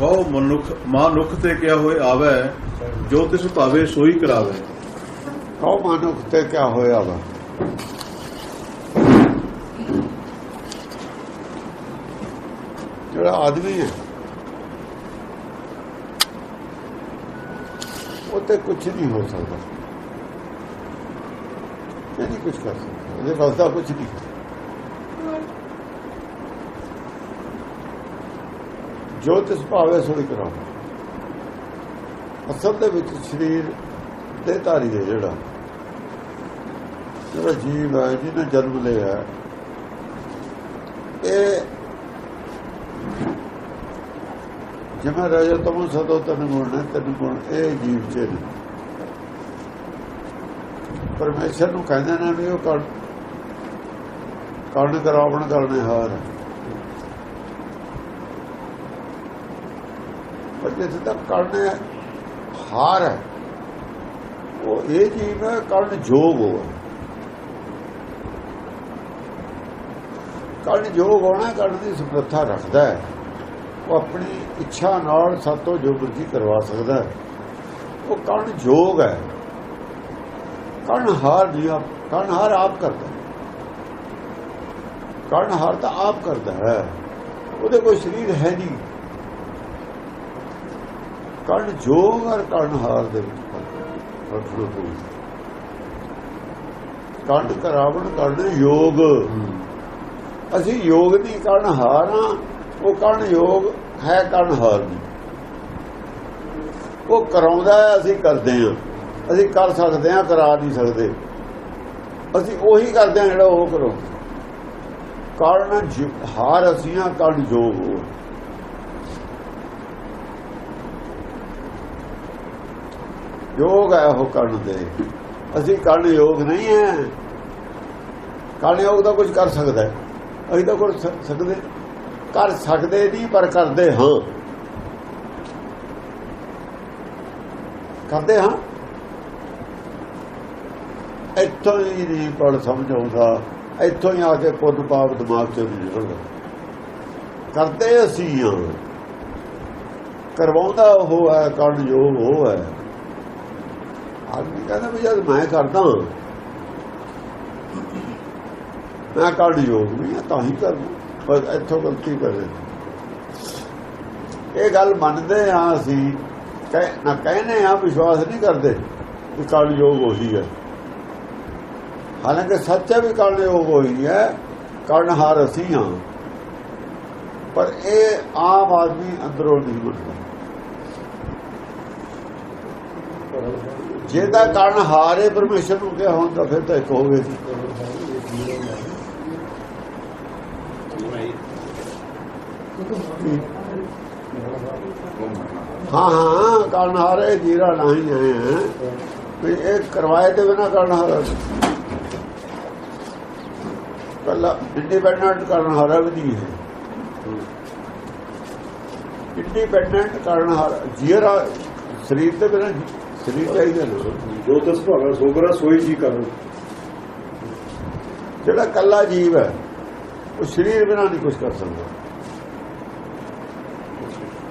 ਕਹੋ, ਮਨੁੱਖ ਮਾਨੁੱਖ ਤੇ ਕਿਆ ਹੋਏ ਆਵੇ, ਜੋ ਤਿਸ ਭਾਵੇ ਸੋਈ ਕਰਾਵੇ। ਕਹੋ ਮਨੁੱਖ ਤੇ ਕਿਆ ਹੋਇਆ ਵਾ ਜਿਹੜਾ ਆਦਮੀ ਹੈ, ਉਹ ਤੇ ਕੁਝ ਨਹੀਂ ਹੋ ਸਕਦਾ। ਇਹ ਨਹੀਂ ਕੁਝ ਕਰ ਸਕਦਾ। ਇਹਦੇ ਪਾਸ ਦਾ ਕੁਝ ਨਹੀਂ। ਜੋ ਤਿਸ ਭਾਵੇ ਸੋਈ ਕਰਾਓ। ਅਸਲ ਦੇ ਵਿੱਚ ਸਰੀਰ ਦੇ ਧਾਰੀ ਹੈ ਜਿਹੜਾ। ਜਿਹੜਾ ਜੀਵ ਹੈ ਜਿਹਨੇ ਜਨਮ ਲਿਆ ਹੈ, ਇਹ ਜਿਵੇਂ ਰਾਜਾ ਤਮੋ ਸਦੋ ਤਨ ਗੁਣ ਨੇ ਤਨ ਗੁਣ ਇਹ ਜੀਵ ਚ ਨੇ। ਪਰਮੇਸ਼ਰ ਨੂੰ ਕਹਿੰਦੇ ਨੇ ਵੀ ਉਹ ਕਣ ਕਣ ਕਰਾਵਣ ਕਰਨੇ ਹਾਰ ਹੈ। ਪਰ ਜਿੱਥੇ ਤੱਕ ਕਰਨੇ ਹਾਰ ਹੈ। ਉਹ ਇਹ ਜੀਵ ਹੈ ਕਰਨ ਜੋਗ ਹੋਵੇ। ਕਰਨ ਜੋਗ ਹੋਣਾ ਕਰਨ ਦੀ ਸਮਰੱਥਾ ਰੱਖਦਾ ਹੈ। ਉਹ ਆਪਣੀ ਇੱਛਾ ਨਾਲ ਸਾਤੋਂ ਜੋ ਮਰਜ਼ੀ ਕਰਵਾ ਸਕਦਾ ਹੈ। ਉਹ ਕਰਨ ਜੋਗ ਹੈ। ਕਰਨ ਹਾਰ ਨਹੀਂ ਆਪ ਕਰਨ ਹਾਰ ਆਪ ਕਰਦਾ ਹੈ। ਕਰਨ ਹਾਰ ਤਾਂ ਆਪ ਕਰਦਾ ਹੈ। ਉਹਦੇ ਕੋਈ ਸਰੀਰ ਹੈ ਨਹੀਂ। ਕਰਨ ਜੋਗ ਔਰ ਕਰਨ ਹਾਰ ਦੇ ਵਿੱਚ ਫ਼ਰਕ ਰੱਖਣਾ ਪਊ ਕਰਨ ਕਰਾਵਣ ਕਰਨ ਯੋਗ। ਅਸੀਂ ਯੋਗ ਦੀ ਕਰਨ ਹਾਰਾਂ ਉਹ ਕਰਨ ਯੋਗ ਹੈ ਕਰਨ ਹਾਰ ਨਹੀਂ। ਉਹ ਕਰਾਉਂਦਾ ਹੈ, ਅਸੀਂ ਕਰਦੇ ਹਾਂ। ਅਸੀਂ ਕਰ ਸਕਦੇ ਹਾਂ, ਕਰਾ ਨਹੀਂ ਸਕਦੇ। ਅਸੀਂ ਉਹੀ ਕਰਦੇ ਹਾਂ ਜਿਹੜਾ ਉਹ ਕਰੋ ਕਾਰਨ ਹਾਰ ਅਸੀਂ ਹਾਂ ਕਰਨ ਯੋਗ ਉਹ ਯੋਗ ਹੈ ਉਹ ਕਰਨ ਦੇ। ਅਸੀਂ ਕਰਨ ਯੋਗ ਨਹੀਂ ਹੈ। ਕਰਨ ਯੋਗ ਦਾ ਕੁਝ ਕਰ ਸਕਦਾ ਹੈ। ਅਸੀਂ ਤਾਂ ਕਰ ਸਕਦੇ। ਕਰ ਸਕਦੇ ਨਹੀਂ, ਪਰ ਕਰਦੇ ਹਾਂ। ਕਰਦੇ ਹਾਂ। ਇੱਥੋਂ ਹੀ ਨਹੀਂ ਪੜ ਸਮਝ ਆਉਂਦਾ। ਇੱਥੋਂ ਹੀ ਆ ਕੇ ਪੁੰਨ ਪਾਪ ਦਿਮਾਗ ਚੋਂ ਨਿਕਲਦਾ ਕਰਦੇ ਅਸੀਂ ਹਾਂ। ਕਰਵਾਉਂਦਾ ਉਹ ਹੈ, ਕਰਨ ਯੋਗ ਉਹ ਹੈ। ਆਦਮੀ ਕਹਿੰਦਾ ਵੀ ਜਦ ਮੈਂ ਕਰਦਾ ਮੈਂ ਕਰਨ ਯੋਗ ਨਹੀਂ ਹਾਂ, ਤਾਂ ਹੀ ਕਰਦਾ ਪਰ ਇੱਥੋਂ ਗਲਤੀ ਕਰ। ਇਹ ਗੱਲ ਮੰਨਦੇ ਆ ਅਸੀਂ ਕਹਿ ਨਾ ਕਹਿੰਦੇ ਆ ਵਿਸ਼ਵਾਸ ਨਹੀਂ ਕਰਦੇ ਕਿ ਕਰਨ ਯੋਗ ਉਹੀ ਹੈ। ਹਾਲਾਂਕਿ ਸੱਚ ਹੈ ਵੀ ਕਰਨ ਯੋਗ ਉਹੀ ਹੈ ਕਰਨਹਾਰ ਅਸੀਂ ਹਾਂ। ਪਰ ਇਹ ਆਮ ਆਦਮੀ ਅੰਦਰੋਂ ਨਹੀਂ ਮੰਨਦਾ। ਜਿਹਦਾ ਕਾਰਨ ਹਾਰੇ ਪਰਮੇਸ਼ਰ ਨੂੰ ਕਿਹਾ ਹੁੰਦਾ ਫਿਰ ਤਾਂ ਇੱਕ ਹੋਵੇ ਸੀ ਹਾਂ ਹਾਂ ਕਾਰਨ ਹਾਰੇ, ਜੀਰਾ ਨਹੀਂ ਹੈ ਵੀ ਇਹ ਕਰਵਾਏ ਤੇ ਬਿਨਾ ਕਾਰਨ ਹਾਰਾ ਕੱਲਾ ਇੰਡੀਪੈਂਡੈਂਟ ਕਾਰਨ ਹਾਰਾ ਵੀ ਹੈ। ਇੰਡੀਪੈਂਡੈਂਟ ਕਾਰਨ ਹਾਰਾ, ਜੀਰਾ ਸਰੀਰ ਤੇ ਬਿਨਾ ਸਰੀਰ ਚਾਹੀਦਾ ਨਾ। ਜੋ ਦਸ ਭਾਵੇਂ ਸੋਗਰਾ ਸੋਈ ਜੀ ਕਰੋ ਜਿਹੜਾ ਕੱਲਾ ਜੀਵ ਹੈ, ਉਹ ਸਰੀਰ ਬਿਨਾਂ ਨਹੀਂ ਕੁਝ ਕਰ ਸਕਦਾ।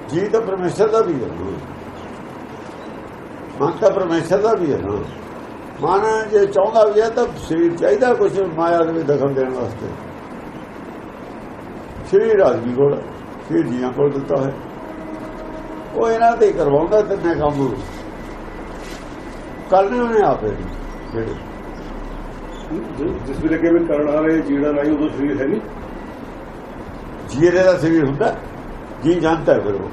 ਜੀ ਤਾਂ ਪਰਮੇਸ਼ਰ ਦਾ ਵੀ ਹੈ। ਨਾ। ਮਨ ਤਾਂ ਪਰਮੇਸ਼ਰ ਦਾ ਵੀ ਹੈ। ਨਾ ਮਨ ਜੇ ਚਾਹੁੰਦਾ ਵੀ ਹੈ, ਤਾਂ ਸਰੀਰ ਚਾਹੀਦਾ ਕੁਝ ਮਾਇਆ ਦੇ ਦਖਲ ਦੇਣ ਵਾਸਤੇ। ਸਰੀਰ ਆਦਮੀ ਕੋਲ ਫਿਰ ਜੀਆਂ ਕੋਲ ਦਿੱਤਾ ਹੈ ਉਹ ਇਹਨਾਂ ਤੇ ਕਰਵਾਉਂਦਾ, ਤਿੰਨੇ ਕੰਮ। ਕਰਨੇ ਉਹਨੇ ਆਪੇ ਜਿਹੜੇ। ਜਿ- ਜਿਸ ਵੇਲੇ ਕਿ ਵੀ ਕਰਨ ਹਾਰੇ ਜੀਣਾ ਨਹੀਂ ਉਦੋਂ ਸਰੀਰ ਹੈ ਨਹੀਂ। ਜੀਰੇ ਦਾ ਸਰੀਰ ਹੁੰਦਾ ਜੀ ਜਾਣਦਾ ਹੈ ਫਿਰ ਉਹ।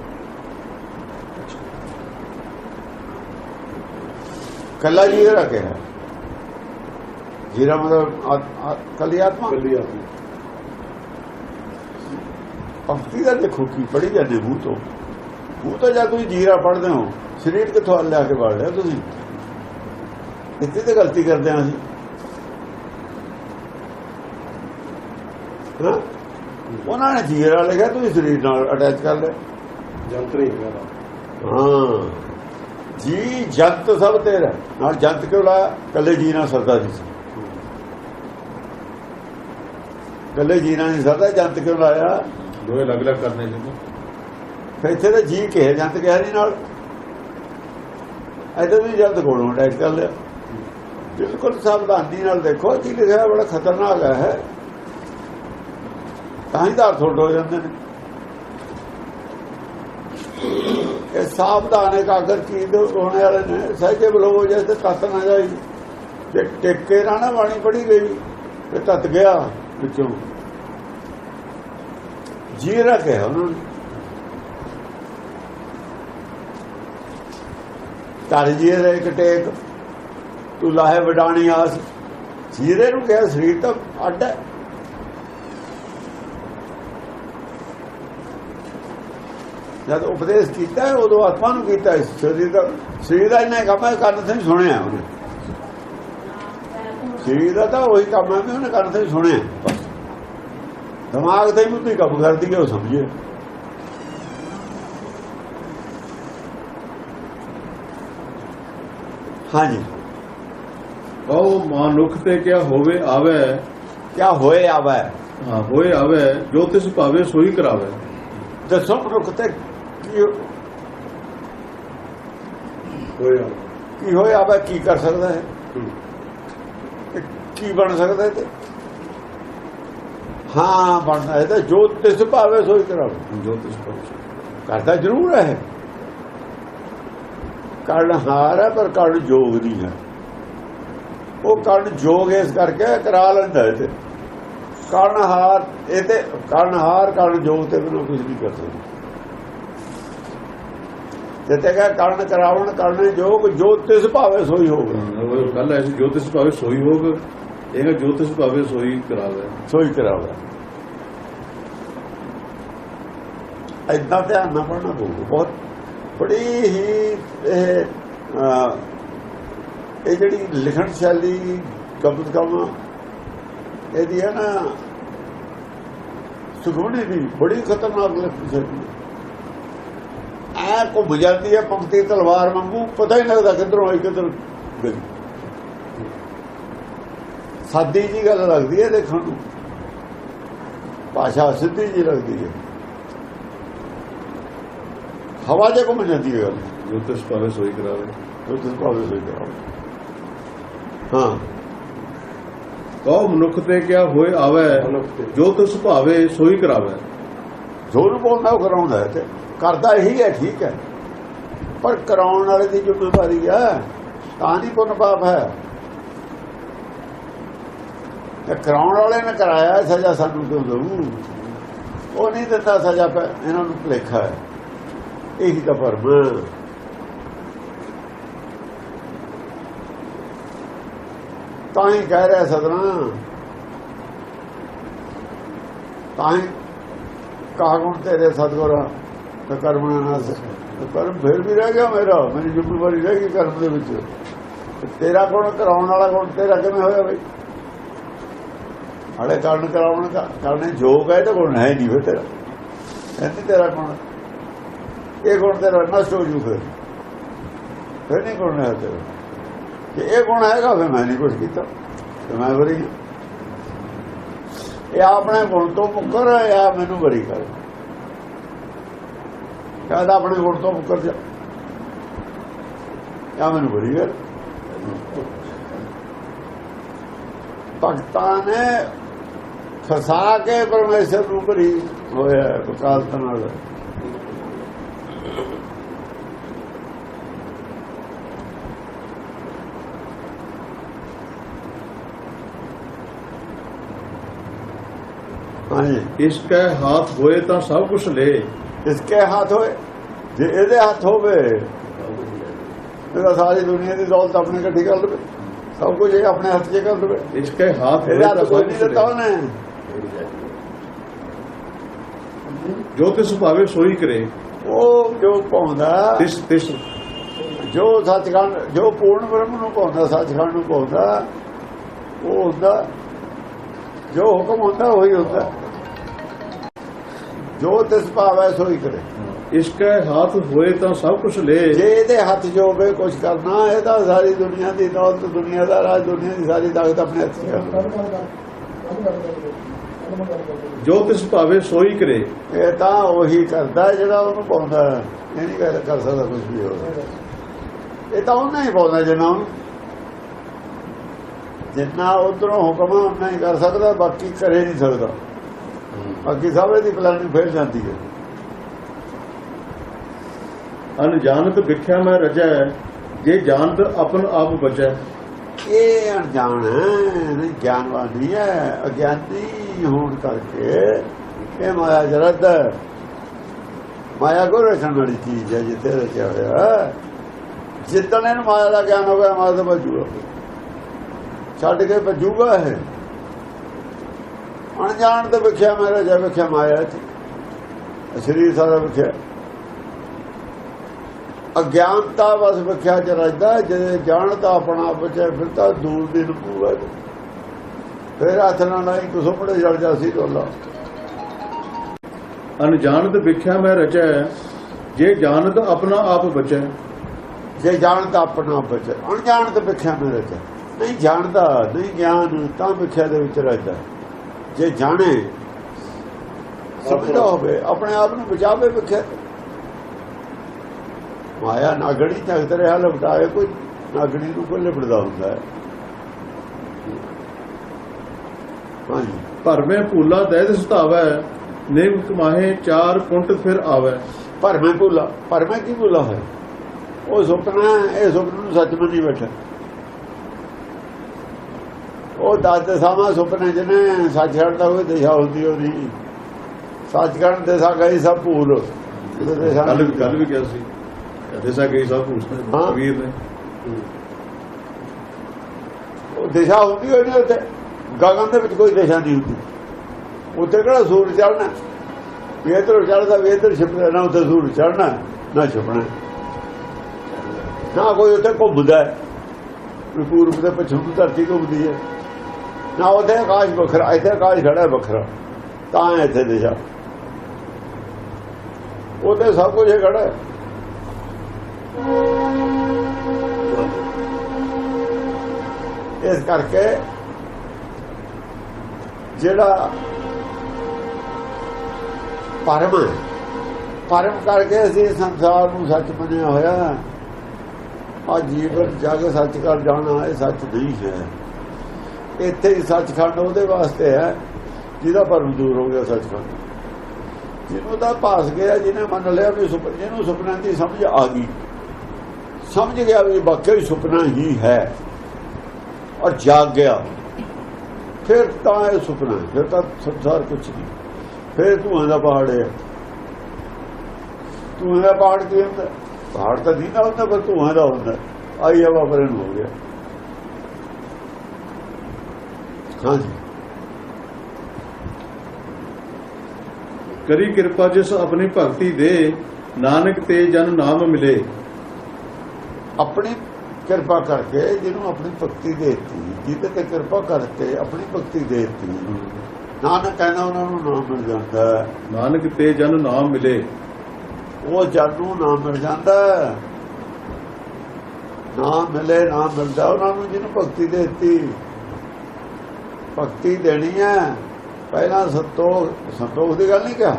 ਕੱਲਾ ਜੀਰਾ ਰੱਖਿਆ ਹੈ ਜੀਰਾ ਮਤਲਬ ਕੱਲੀ ਆਤਮਾ? ਕੱਲੀ ਆਪੀ ਪੰਕਤੀ ਦਾ ਦੇਖੋ ਕੀ ਪੜੀ ਜਾਂਦੇ ਮੂੰਹ ਤੋਂ। ਮੂੰਹ ਤੋਂ ਜਦ ਤੁਸੀਂ ਜੀਰਾ ਪੜਦੇ ਹੋ ਸਰੀਰ ਕਿੱਥੋਂ ਲਿਆ ਕੇ ਪੜ ਲਿਆ ਤੁਸੀਂ? ਇੱਥੇ ਤੇ ਗਲਤੀ ਕਰਦੇ ਹਾਂ ਅਸੀਂ। ਹਾਂ? ਉਹਨਾਂ ਨੇ ਜੀਰਾ ਲਿਖਿਆ ਤੁਸੀਂ ਸਰੀਰ ਨਾਲ ਅਟੈਚ ਕਰ ਲਿਆ। ਜੰਤਰ ਹੀ। ਜੀ ਜੰਤ ਸਭ ਤੇਰਾ ਨਾਲ ਜੰਤ ਕਿਉਂ ਲਾਇਆ? ਕੱਲੇ ਜੀ ਨਾਲ ਸਰਦਾ ਜੀ ਕੱਲੇ ਜੀ ਨਾਲ ਨਹੀਂ ਸਰਦਾ ਜੰਤ ਕਿਉਂ ਲਾਇਆ? ਦੋਏ ਅਲੱਗ ਅਲੱਗ ਕਰਨੇ ਜੀ ਇੱਥੇ ਤਾਂ ਜੀ ਕਿਹਾ ਜੰਤ ਕਿਹਾ ਨਹੀਂ ਨਾਲ। ਇੱਥੇ ਵੀ ਜਲਦ ਕੋਲੋਂ ਅਟੈਚ ਕਰ ਲਿਆ। ਬਿਲਕੁਲ ਸਾਵਧਾਨੀ ਨਾਲ ਦੇਖੋ ਕੀ ਲਿਖਿਆ ਬੜਾ ਖਤਰਨਾਕ ਹੈ ਤਾਂ ਹੀ ਤਾਂ ਥੋੜ ਹੋ ਜਾਂਦੇ ਨੇ। ਇਹ ਸਾਵਧਾਨ ਕਾਗਰ ਕੀ ਹੋਣੇ ਵਾਲੇ ਨੇ। ਸਹਿਜੇ ਬਲੋ ਜੈਸੇ ਤਤ ਨਾ ਜਾਈ। ਤੇ ਟੇਕੇ ਨਾ ਨਾ ਬਾਣੀ ਪੜੀ ਗਈ ਤੇ ਤਤ ਗਿਆ ਵਿੱਚੋਂ। ਜੀ ਰੱਖਿਆ ਉਹਨਾਂ ਨੇ। ਕਰ ਜੀਰੇ ਇੱਕ ਟੇਕ। ਤੂੰ ਲਾਹੇ ਵਡਾਣੀ ਆਸ ਜੀਰੇ ਨੂੰ ਕਿਹਾ, ਸਰੀਰ ਤਾਂ ਅੱਡ ਹੈ। ਜਦ ਉਪਦੇਸ਼ ਕੀਤਾ, ਉਦੋਂ ਆਤਮਾ ਨੂੰ ਕੀਤਾ ਹੈ। ਸਰੀਰ ਦਾ ਸਰੀਰ ਦਾ ਇਹਨੇ ਕੰਮ ਹੈ, ਕੰਨ ਤੇ ਸੁਣਿਆ ਉਹਨੇ। ਸਰੀਰ ਦਾ ਤਾਂ ਉਹੀ ਕੰਮ ਹੈ ਵੀ ਉਹਨੇ ਕੰਨ ਤੇ ਸੁਣਿਆ। ਦਿਮਾਗ ਤੇ ਵੀ ਬੁੱਧੀ ਕੰਮ ਕਰਦੀ ਹੈ, ਉਹ ਸਮਝੇ। ਹਾਂਜੀ। ਕਹੋ ਮਾਨੁਖ ਤੇ ਕਿਆ ਹੋਵੇ ਆਵੇ। ਕਿਆ ਹੋਏ ਆਵੇ? ਹਾਂ ਹੋਏ ਆਵੇ ਜੋ ਤਿਸ ਭਾਵੇ ਸੋਈ ਕਰਾਵੇ। ਦੱਸੋ ਮਨੁੱਖ ਤੇ ਕੀ ਹੋਇਆ ਕੀ ਹੋਏ ਆਵੇ ਕੀ ਕਰ ਸਕਦਾ ਹੈ? ਕੀ ਬਣ ਸਕਦਾ ਤੇ? ਹਾਂ ਬਣਦਾ ਹੈ ਤਾਂ ਜੋ ਤਿਸ ਭਾਵੇ ਸੋਈ ਕਰਾਵੇ। ਜੋ ਤਿਸ ਭਾਵੇ ਕਰਦਾ ਜ਼ਰੂਰ ਹੈ। ਕਰਨ ਹਾਰ ਹੈ ਪਰ ਕਰਨ ਜੋਗ ਨਹੀਂ ਹੈ। ਉਹ ਕਰਨ ਜੋਗ ਇਸ ਕਰਕੇ ਕਰਾ ਲੈਂਦਾ ਤੇ। ਕਰਨ ਹਾਰ ਇਹ ਤੇ ਕਰਨ ਹਾਰ ਕਰਨ ਜੋਗ ਤੇ ਬਿਨਾਂ ਕੁਝ ਨਹੀਂ ਕਰ ਸਕਦਾ। ਜਿੱਤੇ ਕਹ ਕਰਨ ਕਰਾਵਣ ਕਰਨ ਜੋਗ ਜੋ ਤਿਸ ਭਾਵੇ ਸੋਈ ਹੋਵੇ। ਉਹ ਗੱਲ ਐ ਜੋ ਤਿਸ ਭਾਵੇ ਸੋਈ ਹੋਗ ਇਹ ਜੋ ਤਿਸ ਭਾਵੇ ਸੋਈ ਕਰਾਵੇ। ਸੋਈ ਕਰਾਵੇ। ਇਦਾਂ ਧਿਆਨ ਨਾਲ ਪੜਨਾ ਪਊਗਾ। ਬਹੁਤ ਬੜੀ ਹੀ ਇਹ ਇਹ ਜਿਹੜੀ ਲਿਖਣ ਸ਼ੈਲੀ ਕਮ ਇਹਦੀ ਹੈ ਨਾ ਸੁਗੁਣੀ ਦੀ ਬੜੀ ਖਤਰਨਾਕ ਲਿਖਣ ਸ਼ੈਲੀ ਆ ਘੁੰਮ ਜਾਂਦੀ ਹੈ ਪੰਕਤੀ ਤਲਵਾਰ ਵਾਂਗੂ ਪਤਾ ਹੀ ਨਹੀਂ ਲੱਗਦਾ ਕਿੱਧਰੋਂ ਆਈ ਕਿੱਧਰ ਗਈ। ਸਾਦੀ ਜੀ ਗੱਲ ਲੱਗਦੀ ਹੈ ਦੇਖਣ ਨੂੰ। ਭਾਸ਼ਾ ਸਿੱਧੀ ਜੀ ਲੱਗਦੀ ਹੈ। ਹਵਾ ਜੇ ਘੁੰਮ ਜਾਂਦੀ ਹੈ। ਗੱਲ ਜੋ ਤਿਸ ਭਾਵੇ ਸੋਈ ਕਰਾਵੇ। ਉਹ ਤੁਸੀਂ ਭਾਵੇਂ ਸੋਈ ਕਰਾਓ ਹਾਂ। ਕਹੋ ਮਨੁੱਖ ਤੇ ਕਿਆ ਹੋਏ ਆਵੇ। ਜੋ ਤਿਸ ਭਾਵੇ ਸੋਈ ਕਰਾਵੇ। ਜੋ ਨੂੰ ਬੋਲਦਾ ਉਹ ਕਰਾਉਂਦਾ ਹੈ ਤੇ ਕਰਦਾ ਇਹੀ ਹੈ ਠੀਕ ਹੈ। ਪਰ ਕਰਾਉਣ ਵਾਲੇ ਦੀ ਜ਼ਿੰਮੇਵਾਰੀ ਹੈ ਤਾਂ ਨਹੀਂ ਪੁੰਨ ਪਾਪ ਹੈ। ਤੇ ਕਰਾਉਣ ਵਾਲੇ ਨੇ ਕਰਾਇਆ ਸਜ਼ਾ ਸਾਨੂੰ ਕਿਉਂ ਦਊ? ਉਹ ਨਹੀਂ ਦਿੰਦਾ ਸਜ਼ਾ ਇਹਨਾਂ ਨੂੰ ਭੁਲੇਖਾ ਹੈ। ਇਹੀ ਤਾਂ ਭਰਮ ਤਾਂ ਹੀ ਕਹਿ ਰਿਹਾ ਸਦਨਾ ਤਾਂ ਹੀ ਕਹਾ ਗੁਣ ਤੇਰੇ ਸਤਗੁਰ ਤੇ ਕਰਮ ਨਾ ਕਰਮ ਫਿਰ ਵੀ ਰਹਿ ਗਿਆ ਮੇਰਾ। ਮੇਰੀ ਜ਼ਿੰਮੇਵਾਰੀ ਰਹਿ ਗਈ ਕਰਮ ਦੇ ਵਿੱਚ। ਤੇਰਾ ਗੁਣ ਕਰਾਉਣ ਵਾਲਾ ਗੁਣ ਤੇਰਾ ਕਿਵੇਂ ਹੋਇਆ ਬਈ? ਹਲੇ ਕਰਨ ਕਰਾਉਣ ਦਾ। ਕਰਨੇ ਜੋਗ ਹੈ ਤਾਂ ਗੁਣ ਹੈ ਨਹੀਂ ਫਿਰ ਤੇਰਾ। ਇਹ ਤੇਰਾ ਗੁਣ ਇਹ ਗੁਣ ਤੇਰਾ? ਨਸ਼ਟ ਹੋ ਜੂ ਫਿਰ। ਫਿਰ ਨਹੀਂ ਗੁਣ ਹੈ ਤੇਰਾ। ਜੇ ਇਹ ਗੁਣ ਹੈਗਾ ਫਿਰ ਮੈਂ ਨਹੀਂ ਕੁਝ ਕੀਤਾ। ਤੇ ਮੈਂ ਵਰੀ ਇਹ ਆਪਣੇ ਗੁਣ ਤੋਂ ਮੁਕਰ ਆ ਮੈਨੂੰ ਬਰੀ ਕਰ ਕਹਿੰਦਾ ਆਪਣੇ ਗੁਣ ਤੋਂ ਮੁਕਰ ਜਾ। ਆ ਮੈਨੂੰ ਬਰੀ ਕਰ ਭਗਤਾਂ ਨੇ ਫਸਾ ਕੇ ਪਰਮੇਸ਼ਰ ਨੂੰ ਭਰੀ ਹੋਇਆ ਵਕਾਲਤ ਨਾਲ। ਹਾਂਜੀ। ਇਸਕੈ ਹਾਥ ਹੋਏ ਤਾਂ ਸਭ ਕੁਝ ਲੈ। ਇਸਕੇ ਹੱਥ ਹੋਏ ਜੇ ਇਹਦੇ ਹੱਥ ਹੋਵੇ ਇਹਦਾ ਸਾਰੀ ਦੁਨੀਆ ਦੀ ਦੌਲਤ ਆਪਣੇ ਇਕੱਠੀ ਕਰ ਲਵੇ। ਸਭ ਕੁਝ ਇਹ ਆਪਣੇ ਹੱਥ 'ਚ ਕਰ ਲਵੇ। ਇਸਕੈ ਹਾਥ ਹੋਏ ਤਾਂ ਕੋਈ ਨਹੀਂ ਦਿੱਤਾ ਉਹਨੇ। ਜੋ ਤਿਸ ਭਾਵੇ ਸੋਈ ਕਰੇ। ਉਹ ਜੋ ਪਾਉਂਦਾ ਤਿਸ ਤਿਸ। ਜੋ ਸੱਚਖੰਡ ਜੋ ਪੂਰਨ ਬ੍ਰਹਮ ਨੂੰ ਪਾਉਂਦਾ ਸੱਚਖੰਡ ਨੂੰ ਪਾਉਂਦਾ ਉਹ ਹੁੰਦਾ ਜੋ ਹੁਕਮ ਹੁੰਦਾ ਉਹੀ ਹੁੰਦਾ। ਜੋ ਤਿਸ ਭਾਵੈ ਸੋਈ ਕਰੇ। ਇਸਕੈ ਹਾਥ ਹੋਏ ਤਾਂ ਸਭ ਕੁਝ ਲੈ। ਜੇ ਇਹਦੇ ਹੱਥ ਹੋਵੇ ਕੁਝ ਕਰਨਾ ਇਹ ਤਾਂ ਸਾਰੀ ਦੁਨੀਆ ਦੀ ਦੌਲਤ ਦੁਨੀਆ ਦਾ ਰਾਜ ਦੁਨੀਆ ਦੀ ਸਾਰੀ ਤਾਕਤ ਆਪਣੇ ਹੱਥ 'ਚ। ਜੋ ਤਿਸ ਭਾਵੇ ਸੋਈ ਕਰੇ। ਇਹ ਤਾਂ ਉਹੀ ਕਰਦਾ ਜਿਹੜਾ ਉਹਨੂੰ ਪਾਉਂਦਾ। ਇਹ ਨਹੀਂ ਕਰ ਸਕਦਾ ਕੁਝ ਵੀ ਹੋਰ। ਇਹ ਤਾਂ ਉਹਨਾਂ ਹੀ ਪਾਉਂਦਾ ਜਿੰਨਾ ਜਿੰਨਾ ਉਧਰੋਂ ਹੁਕਮ ਉਹਨਾਂ ਹੀ ਕਰ ਸਕਦਾ ਬਾਕੀ ਕਰੇ ਨਹੀਂ ਸਕਦਾ। ਬਾਕੀ ਸਭ ਦੀ ਪਲਾਨਿੰਗ ਫੇਲ ਜਾਂਦੀ ਹੈ। ਅਨਜਾਣਤ ਵਿਖਿਆ ਮੈਂ ਰਜੈ ਜੇ ਜਾਣਤ ਆਪਨ ਆਪ ਬਚੈ। ਇਹ ਅਣਜਾਣ ਨਹੀਂ ਗਿਆਨਵਾਨ ਨਹੀਂ ਹੈ ਅਗਿਆਨੀ ਹੋਣ ਕਰਕੇ ਇਹ ਮਾਇਆ ਜਰਦ ਮਾਇਆ ਕੋ ਰਚਣ ਵਾਲੀ ਚੀਜ਼ ਹੈ ਜਿੱਥੇ ਰਚਿਆ ਹੋਇਆ। ਜਿੱਦਣ ਇਹਨੂੰ ਮਾਇਆ ਦਾ ਗਿਆਨ ਹੋ ਗਿਆ ਮਾਇਆ ਤੋਂ ਬਚੂਗਾ ਛੱਡ ਕੇ ਭਜੂਗਾ ਹੈ ਅਣਜਾਣ ਤੇ ਵਿਖਿਆ ਮੇਰਾ ਜੈ ਵਿਖਿਆ ਮਾਇਆ ਚ। ਸਰੀਰ ਸਾਰਾ ਵਿਖਿਆ। ਅਗਿਆਨਤਾ ਵਸ ਵਿਖਿਆ ਚ ਰਜਦਾ ਜੇ ਜਾਣਦਾ ਆਪਣਾ ਬਚੇ ਫਿਰ ਤਾਂ ਦੂਰ ਦੀ ਰੂਪੂਗਾ ਫਿਰ ਹੱਥ ਨਾਲ ਨਹੀਂ ਕੁਸੋ ਪੜੇ ਜਲ ਜਾ ਸੀ ਢੋਲਾ ਅਨਜਾਣਤ ਵਿਖਿਆ ਮੈਂ ਰਚੈ ਜੇ ਜਾਣਤ ਆਪਣਾ ਆਪ ਬਚੈ। ਜੇ ਜਾਣਦਾ ਆਪਣਾ ਬਚੇ। ਅਣਜਾਣ ਤੇ ਵਿਖਿਆ ਮੇਰੇ ਚ ਨਹੀਂ ਜਾਣਦਾ ਨਹੀਂ ਗਿਆਨ ਤਾਂ ਵਿਖਿਆ ਦੇ ਵਿੱਚ ਰਹਿਦਾ ਜੇ ਜਾਣੇ ਸਮਝਦਾ ਹੋਵੇ ਆਪਣੇ ਆਪ ਨੂੰ ਬਚਾਵੇ ਵਿਖਿਆ ਤੋਂ। ਮਾਇਆ ਨਾਗੜੀ ਤਖਤ ਰਿਹਾ ਲਪਟਾਏ ਕੋਈ ਨਾਗੜੀ ਨੂੰ ਕੋਈ ਲਿਪੜਦਾ ਹੁੰਦਾ ਹੈ। ਹਾਂਜੀ। ਭਰਵੇਂ ਭੂਲਾ ਦੈਦ ਸੁਤਾਵੈ ਨਿਮ ਕਮਾਹੇ ਚਾਰ ਕੁੰਟ ਫਿਰ ਆਵੈ। ਮੈਂ ਭੁੱਲਾ ਮੈਂ ਕੀ ਭੁੱਲਾ ਹੈ ਉਹ ਸੁਪਨਾ ਇਹ ਸੁਪਨੇ ਨੂੰ ਸੱਚ ਮੰਨੀ ਬੈਠਾ। ਉਹ ਦਾਦੇ ਸਾਮਾ ਸੁਪਨੇ ਜਿਹਨੇ ਸੱਚ ਦਾ ਕੋਈ ਦਿਸ਼ਾ ਹੁੰਦੀ ਉਹਦੀ ਸੱਚ ਕਰਨ ਦਿਸ਼ਾ ਗਈ ਸਭ ਭੂਲ। ਕੱਲ ਵੀ ਕੱਲ ਵੀ ਕਿਹਾ ਸੀ ਕਦੇ ਸਾ ਗਈ ਸਭ। ਪੁੱਛਦੇ ਵੀਰ ਨੇ। ਉਹ ਦਿਸ਼ਾ ਹੁੰਦੀ ਹੋਈ ਨਹੀਂ ਉੱਥੇ। ਗਗਨ ਦੇ ਵਿੱਚ ਕੋਈ ਦਿਸ਼ਾ ਨਹੀਂ ਹੁੰਦੀ। ਉੱਥੇ ਕਿਹੜਾ ਸੂਰਜ ਚੜਨਾ ਵੀ ਇੱਧਰੋਂ ਚੜਦਾ ਵੀ ਇੱਧਰ ਛਿਪਦਾ ਨਾ ਉੱਥੇ ਸੂਰਜ ਚੜਨਾ ਨਾ ਛਿਪਣਾ। ਨਾ ਕੋਈ ਉੱਥੇ ਘੁੰਮਦਾ। ਹੈ ਪੂਰਬ ਦੇ ਪੱਛਮ ਧਰਤੀ ਘੁੰਮਦੀ ਹੈ। ਨਾ ਉੱਥੇ ਆਕਾਸ਼ ਵੱਖਰਾ, ਇੱਥੇ ਆਕਾਸ਼ ਖੜਾ ਵੱਖਰਾ। ਤਾਂ ਇੱਥੇ ਦਿਸ਼ਾ। ਉੱਥੇ ਸਭ ਕੁਝ ਖੜਾ ਹੈ। ਇਸ ਕਰਕੇ ਜਿਹੜਾ ਪਰਮ ਪਰਮ ਕਰਕੇ ਅਸੀਂ ਸੰਸਾਰ ਨੂੰ ਸੱਚ ਮੰਨਿਆ ਹੋਇਆ ਆ ਜੀਵਨ ਜਗ ਸੱਚ ਕਰ ਜਾਣਾ, ਇਹ ਸੱਚ ਨਹੀਂ ਹੈ। ਇੱਥੇ ਹੀ ਸੱਚਖੰਡ ਉਹਦੇ ਵਾਸਤੇ ਹੈ, ਜਿਹਦਾ ਭਰਮ ਦੂਰ ਹੋ ਗਿਆ ਸੱਚਖੰਡ। ਜਿਹਨੂੰ ਤਾਂ ਭਾਸ ਗਿਆ, ਜਿਹਨੇ ਮੰਨ ਲਿਆ ਵੀ ਸੁਪ, ਜਿਹਨੂੰ ਸੁਪਨਾ ਦੀ ਸਮਝ ਆ ਗਈ। ਸਮਝ ਗਿਆ ਵੀ ਵਾਕਈ ਸੁਪਨਾ ਹੀ ਹੈ, ਔਰ ਜਾਗ ਗਿਆ। ਫਿਰ ਤਾਂ ਇਹ ਸੁਪਨਾ ਫਿਰ ਤਾਂ ਸੰਸਾਰ ਕੁਛ ਨਹੀਂ। ਫਿਰ ਤੂੰ ਦਾ ਪਹਾੜ ਹੈ। ਤੂੰ ਦਾ ਪਹਾੜ ਕੀ ਹੁੰਦਾ? ਪਹਾੜ ਤਾਂ ਨਹੀਂ ਨਾ ਹੁੰਦਾ, ਪਰ ਤੂੰ ਦਾ ਹੁੰਦਾ। ਆਈ ਹਵਾ ਪਰਨ ਹੋ ਗਿਆ। ਹਾਂਜੀ। ਕਰੀ ਕਿਰਪਾ ਜਿਸ ਆਪਣੀ ਭਗਤੀ ਦੇ ਨਾਨਕ ਤੇ ਜਨ ਨਾਮ ਮਿਲੇ। ਆਪਣੀ ਕਿਰਪਾ ਕਰਕੇ ਜਿਹਨੂੰ ਆਪਣੀ ਭਗਤੀ ਦੇਤੀ ਜਿਹਦੇ ਤੇ ਕਿਰਪਾ ਕਰਕੇ ਆਪਣੀ ਭਗਤੀ ਦੇਤੀ। ਨਾਨਕ ਕਹਿੰਦਾ ਉਹਨਾਂ ਨੂੰ ਨਾਮ ਮਿਲ ਜਾਂਦਾ। ਨਾਨਕ ਤੇ ਜਨ ਨਾਮ ਮਿਲੇ। ਉਹ ਜਨ ਨੂੰ ਨਾਮ ਮਿਲ ਜਾਂਦਾ। ਨਾਮ ਮਿਲੇ ਨਾਮ ਮਿਲਦਾ। ਉਹਨਾਂ ਨੂੰ ਜਿਹਨੂੰ ਭਗਤੀ ਦੇਤੀ। ਭਗਤੀ ਦੇਣੀ ਹੈ। ਪਹਿਲਾਂ ਸੰਤੋਖ ਸੰਤੋਖ ਦੀ ਗੱਲ ਨਹੀਂ ਕਿਹਾ।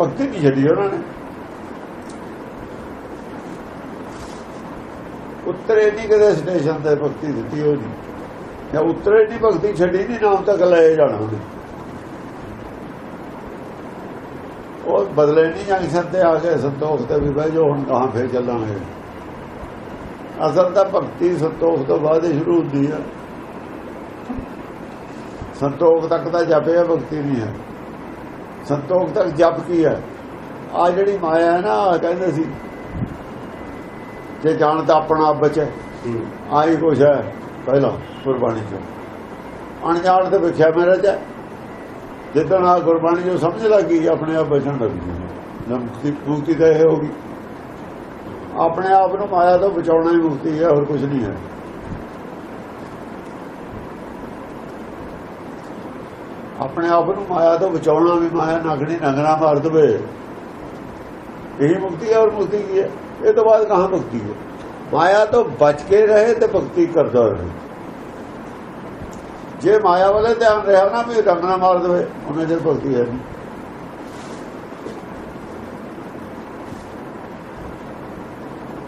ਭਗਤੀ ਨਹੀਂ ਛੱਡੀ ਉਹਨਾਂ ਨੇ। ਉਤਰੇ ਨਹੀਂ ਕਦੇ ਸਟੇਸ਼ਨ ਤੇ ਭਗਤੀ ਦਿੱਤੀ ਉਹ ਉਹਦੀ ਜਾਂ ਉਤਰੇ ਨਹੀਂ ਭਗਤੀ ਛੱਡੀ ਨਹੀਂ ਨਾਮ ਤੱਕ ਲੈ ਜਾਣਾ ਉਹਨੇ। ਉਹ ਬਦਲੇ ਨਹੀਂ ਜੰਕਸ਼ਨ ਤੇ ਆ ਕੇ ਸੰਤੋਖ ਤੇ ਵੀ ਬਹਿ ਜੋ ਹੁਣ ਕਹਾਂ ਫੇਰ ਚੱਲਾਂਗੇ। ਅਸਲ ਤਾਂ ਭਗਤੀ ਸੰਤੋਖ ਤੋਂ ਬਾਅਦ ਹੀ ਸ਼ੁਰੂ ਹੁੰਦੀ ਹੈ ਸੰਤੋਖ ਤੱਕ ਤਾਂ ਜਪੇ ਹੈ ਭਗਤੀ ਨਹੀਂ ਹੈ। ਸੰਤੋਖ ਤੱਕ ਜਪ ਕੀ ਹੈ? ਆ ਜਿਹੜੀ ਮਾਇਆ ਹੈ ਨਾ ਕਹਿੰਦੇ ਸੀ ਜੇ ਜਾਣਦਾ ਆਪਣਾ ਆਪ ਬਚੇ। ਆਈ ਕੁਛ ਹੈ ਪਹਿਲਾਂ ਗੁਰਬਾਣੀ ਚ। ਅਣਜਾਣ ਤੇ ਵਿਖਿਆ ਮੇਰੇ ਚ ਜਿੱਦਣ ਆ ਗੁਰਬਾਣੀ ਜੋ ਸਮਝ ਲੱਗੀ ਆਪਣੇ ਆਪ ਬਚਣ ਲੱਗੀ ਨਾ ਮੁਕਤੀ ਮੁਕਤੀ ਤਾਂ ਇਹ ਹੋਗੀ ਆਪਣੇ ਆਪ ਨੂੰ ਮਾਇਆ ਤੋਂ ਬਚਾਉਣਾ ਹੀ ਮੁਕਤੀ ਹੈ ਹੋਰ ਕੁਝ ਨਹੀਂ ਹੈ। ਆਪਣੇ ਆਪ ਨੂੰ ਮਾਇਆ ਤੋਂ ਬਚਾਉਣਾ ਵੀ ਮਾਇਆ ਨਗਣੀ ਨਗਣਾ ਮਾਰ ਦਵੇ। ਇਹੀ ਮੁਕਤੀ ਹੈ ਔਰ ਮੁਕਤੀ ਕੀ ਹੈ? ਇਹ ਤੋਂ ਬਾਅਦ ਕਹਾਂ ਮੁਕਤੀ ਹੈ? ਮਾਇਆ ਤੋਂ ਬਚ ਕੇ ਰਹੇ ਤੇ ਭਗਤੀ ਕਰਦਾ ਰਹੇ। ਜੇ ਮਾਇਆ ਵਾਲੇ ਧਿਆਨ ਰਿਹਾ ਨਾ ਵੀ ਰੰਗ ਨਾ ਮਾਰ ਦੇਵੇ ਉਹਨੇ ਜੇ ਭਗਤੀ ਹੈ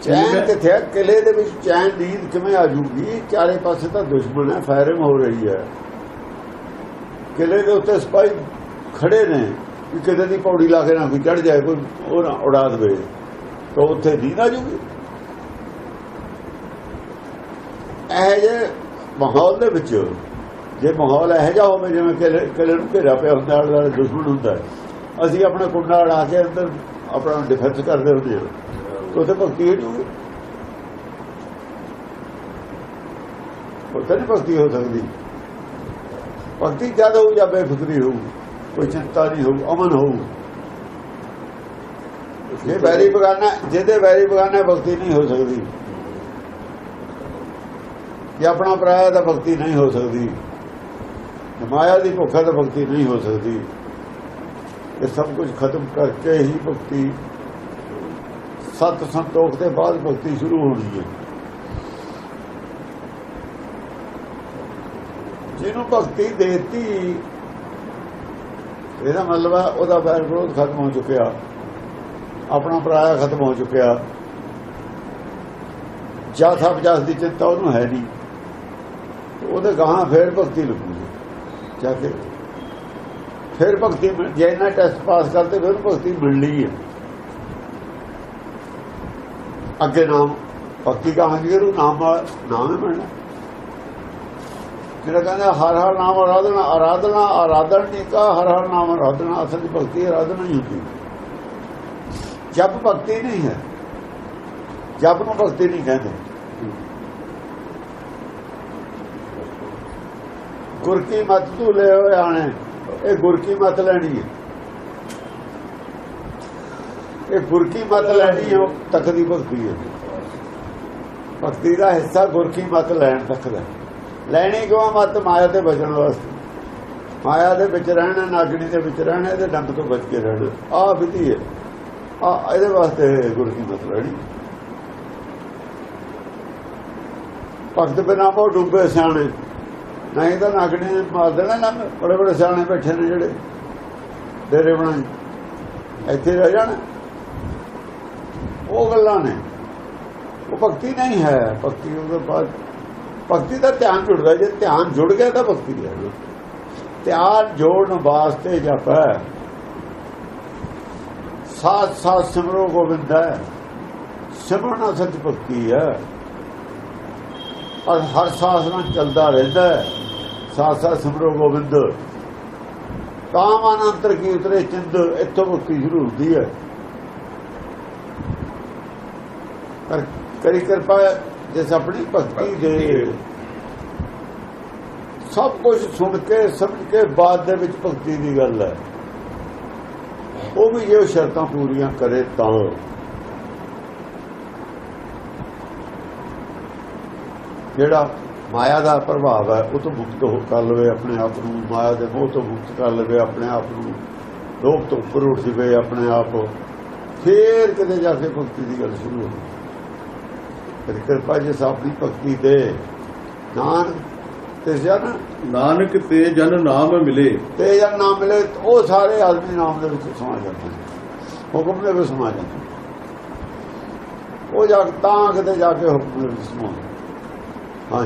ਚੈਨ ਕਿੱਥੇ ਕਿਲੇ ਦੇ ਵਿੱਚ ਚੈਨ ਨੀਂਦ ਕਿਵੇਂ ਆ ਜੂਗੀ? ਚਾਰੇ ਪਾਸੇ ਤਾਂ ਦੁਸ਼ਮਣ ਹੈ ਫਾਇਰਿੰਗ ਹੋ ਰਹੀ ਹੈ। ਕਿਲੇ ਦੇ ਉੱਤੇ ਸਿਪਾਹੀ ਖੜੇ ਨੇ ਕਿ ਕਿਤੇ ਦੀ ਪੌੜੀ ਲਾ ਕੇ ਨਾ ਕੋਈ ਚੜ ਜਾਏ, ਕੋਈ ਉਹ ਨਾ ਉਡਾ ਦੇਵੇ। ਤਾਂ ਉੱਥੇ ਨੀਂਦ ਆ ਜੂਗੀ। ਇਹ ਜੇ ਮਾਹੌਲ ਦੇ ਵਿੱਚ, ਜੇ ਮਾਹੌਲ ਇਹੋ ਜਿਹਾ ਹੋਵੇ, ਜਿਵੇਂ ਕਿਲੇ ਕਿਲੇ ਨੂੰ ਘੇਰਾ ਪਿਆ ਹੁੰਦਾ, ਆਲੇ ਦੁਸ਼ਮਣ ਹੁੰਦਾ, ਅਸੀਂ ਆਪਣਾ ਕੁੰਡਾ ਅੜਾ ਕੇ ਅੰਦਰ ਆਪਣਾ ਡਿਫੈਂਸ ਕਰਦੇ ਹੁੰਦੇ ਹਾਂ। ਉੱਥੇ ਭਗਤੀ ਹੋ ਜੂਗੀ। ਉੱਥੇ ਨਹੀਂ ਭਗਤੀ ਹੋ ਸਕਦੀ। ਭਗਤੀ ਜਦ ਹੋਊ ਜਾਂ ਬੇਫਿਕਰੀ ਹੋਊ ਕੋਈ ਚਿੰਤਾ ਨਹੀਂ ਹੋਊ ਅਮਨ ਹੋਊ। ਜੇ ਵੈਰੀ ਬਗਾਨਾ ਜਿਹਦੇ ਵੈਰੀ ਬਗਾਨਾ ਭਗਤੀ ਨਹੀਂ ਹੋ ਸਕਦੀ। ਜੇ ਆਪਣਾ ਪਰਾਇਆ ਤਾਂ ਭਗਤੀ ਨਹੀਂ ਹੋ ਸਕਦੀ। ਮਾਇਆ ਦੀ ਭੁੱਖਾ ਤਾਂ ਭਗਤੀ ਨਹੀਂ ਹੋ ਸਕਦੀ। ਇਹ ਸਭ ਕੁਝ ਖਤਮ ਕਰਕੇ ਹੀ ਭਗਤੀ ਸਤ ਸੰਤੋਖ ਦੇ ਬਾਅਦ ਭਗਤੀ ਸ਼ੁਰੂ ਹੋਣੀ ਹੈ। ਜਿਹਨੂੰ ਭਗਤੀ ਦੇਤੀ। ਇਹਦਾ ਮਤਲਬ ਹੈ ਉਹਦਾ ਵੈਰ ਵਿਰੋਧ ਖਤਮ ਹੋ ਚੁੱਕਿਆ। ਆਪਣਾ ਪਰਾਇਆ ਖਤਮ ਹੋ ਚੁੱਕਿਆ। ਜਾਥਾ ਵਿਜਾਸ ਦੀ ਚਿੰਤਾ ਉਹਨੂੰ ਹੈ ਨਹੀਂ। ਉਹਦੇ ਗਾਹਾਂ ਫੇਰ ਭਗਤੀ ਲੱਗੂਗੀ। ਜਾ ਕੇ ਫਿਰ ਭਗਤੀ ਜੇ ਇਹਨਾਂ ਟੈਸਟ ਪਾਸ ਕਰਦੇ, ਫਿਰ ਭਗਤੀ ਮਿਲਣੀ ਹੈ ਅੱਗੇ ਨਾਮ, ਭਗਤੀ ਕਹਾਂ ਜੀ ਨੂੰ ਨਾਮ ਨਾਮ ਹੀ ਮਿਲਣਾ। ਜਿਹੜਾ ਕਹਿੰਦਾ ਹਰ ਹਰ ਨਾਮ ਆਰਾਧਨਾ ਆਰਾਧਨਾ, ਆਰਾਧਨ ਨਹੀਂ ਕਾ ਹਰ ਹਰ ਨਾਮ ਆਰਾਧਨਾ, ਅਸਲ ਦੀ ਭਗਤੀ ਆਰਾਧਨਾ ਹੀ ਹੁੰਦੀ ਜਪ ਭਗਤੀ ਨਹੀਂ ਹੈ। ਜਪ ਨੂੰ ਭਗਤੀ ਨਹੀਂ ਕਹਿੰਦੇ। ਗੁਰ ਕੀ ਮਤ ਤੂੰ ਲੈ ਹੋਏ ਆਣੇ? ਇਹ ਗੁਰ ਕੀ ਮਤ ਲੈਣੀ ਹੈ? ਇਹ ਗੁਰ ਕੀ ਮਤ ਲੈਣੀ ਹੈ, ਉਹ ਤੱਕ ਦੀ ਭਗਤੀ ਹੈ। ਭਗਤੀ ਦਾ ਹਿੱਸਾ ਗੁਰ ਕੀ ਮਤ ਲੈਣ ਤੱਕ ਦਾ ਲੈਣੀ ਕਿਉਂ ਮਤ ਮਾਇਆ ਤੇ ਬਚਣ ਵਾਸਤੇ। ਮਾਇਆ ਦੇ ਵਿੱਚ ਰਹਿਣਾ, ਨਾਗਣੀ ਦੇ ਵਿੱਚ ਰਹਿਣਾ, ਇਹਦੇ ਡੰਗ ਤੋਂ ਬਚ ਕੇ ਰਹਿਣਾ। ਆਹ ਵਿਧੀ ਹੈ। ਆ, ਇਹਦੇ ਵਾਸਤੇ ਗੁਰ ਕੀ ਮਤ ਲੈਣੀ। ਭਗਤ ਬਿਨਾਂ ਉਹ ਡੁੱਬੇ ਸਿਆਣੇ। ਨਹੀਂ ਤਾਂ ਨਾਗਣੀ ਨੇ ਮਾਰ ਦੇਣਾ ਨਾ, ਬੜੇ ਬੜੇ ਸਿਆਣੇ ਬੈਠੇ ਨੇ ਜਿਹੜੇ। ਡੇਰੇ ਬਣਾਏ। ਇੱਥੇ ਰਹਿ ਜਾਣ। ਉਹ ਗੱਲਾਂ ਨੇ। ਉਹ ਭਗਤੀ ਨਹੀਂ ਹੈ। ਭਗਤੀ ਉਹਦੇ ਬਾਅਦ ਭਗਤੀ ਦਾ ਧਿਆਨ ਜੁੜਦਾ, ਜੇ ਧਿਆਨ ਜੁੜ ਗਿਆ ਤਾਂ ਭਗਤੀ ਹੈ ਧਿਆਨ ਜੋੜਨ ਵਾਸਤੇ ਜਪ। ਹੈ ਸਾਥ ਸਾਥ ਸਿਮਰੋ ਗੋਬਿੰਦ ਹੈ। ਸਿਮਰਨਾ ਸੱਚ ਭਗਤੀ ਹੈ। ਔਰ ਹਰ ਸਾਸ ਨਾਲ ਚੱਲਦਾ ਰਹਿੰਦਾ ਹੈ। ਸਾਥ ਸਾਥ ਸਿਮਰੋ ਗੋਬਿੰਦ। ਕਾਮ ਅਨੰਤਰ ਕੀ ਉਤਰੇ ਚਿੰਦ, ਇੱਥੋਂ ਭਗਤੀ ਸ਼ੁਰੂ ਹੁੰਦੀ ਹੈ। ਪਰ ਕਰੀ ਕਿਰਪਾ ਜਿਸ ਆਪਣੀ ਭਗਤੀ ਦੇ। ਸਭ ਕੁਝ ਸੁਣ ਕੇ, ਸਮਝ ਕੇ ਬਾਅਦ ਦੇ ਵਿੱਚ ਭਗਤੀ ਦੀ ਗੱਲ ਹੈ। ਉਹ ਵੀ ਜੇ ਉਹ ਸ਼ਰਤਾਂ ਪੂਰੀਆਂ ਕਰੇ ਤਾਂ। ਜਿਹੜਾ ਮਾਇਆ ਦਾ ਪ੍ਰਭਾਵ ਹੈ, ਉਹ ਤੋਂ ਮੁਕਤ ਹੋ ਕਰ ਲਵੇ ਆਪਣੇ ਆਪ ਨੂੰ। ਮਾਇਆ ਦੇ ਮੋਹ ਤੋਂ ਮੁਕਤ ਕਰ ਲਵੇ ਆਪਣੇ ਆਪ ਨੂੰ। ਲੋਕ ਤੋਂ ਉੱਪਰ ਉੱਠ ਜਵੇ ਆਪਣੇ ਆਪ। ਫੇਰ ਕਿਤੇ ਜਾ ਕੇ ਭਗਤੀ ਦੀ ਗੱਲ ਸ਼ੁਰੂ ਹੋਵੇ ਕਿਰਪਾ ਜੀ ਆਪਣੀ ਭਗਤੀ ਦੇ। ਨਾਨ ਤੇ ਜਨ ਨਾਨਕ ਤੇ ਜਨ ਨਾਮ ਮਿਲੇ। ਤੇ ਜਨ ਨਾਮ ਮਿਲੇ ਉਹ ਸਾਰੇ ਆਦਮੀ ਨਾਮ ਦੇ ਵਿੱਚ ਸਮਾ ਜਾਂਦੇ ਹੁਕਮ ਦੇ ਵਿੱਚ ਸਮਾ ਜਾਂਦੇ। ਉਹ ਜਾ ਤਾਂ ਕਿਤੇ ਜਾ ਕੇ ਹੁਕਮ ਦੇ ਵਿੱਚ ਸਮਾ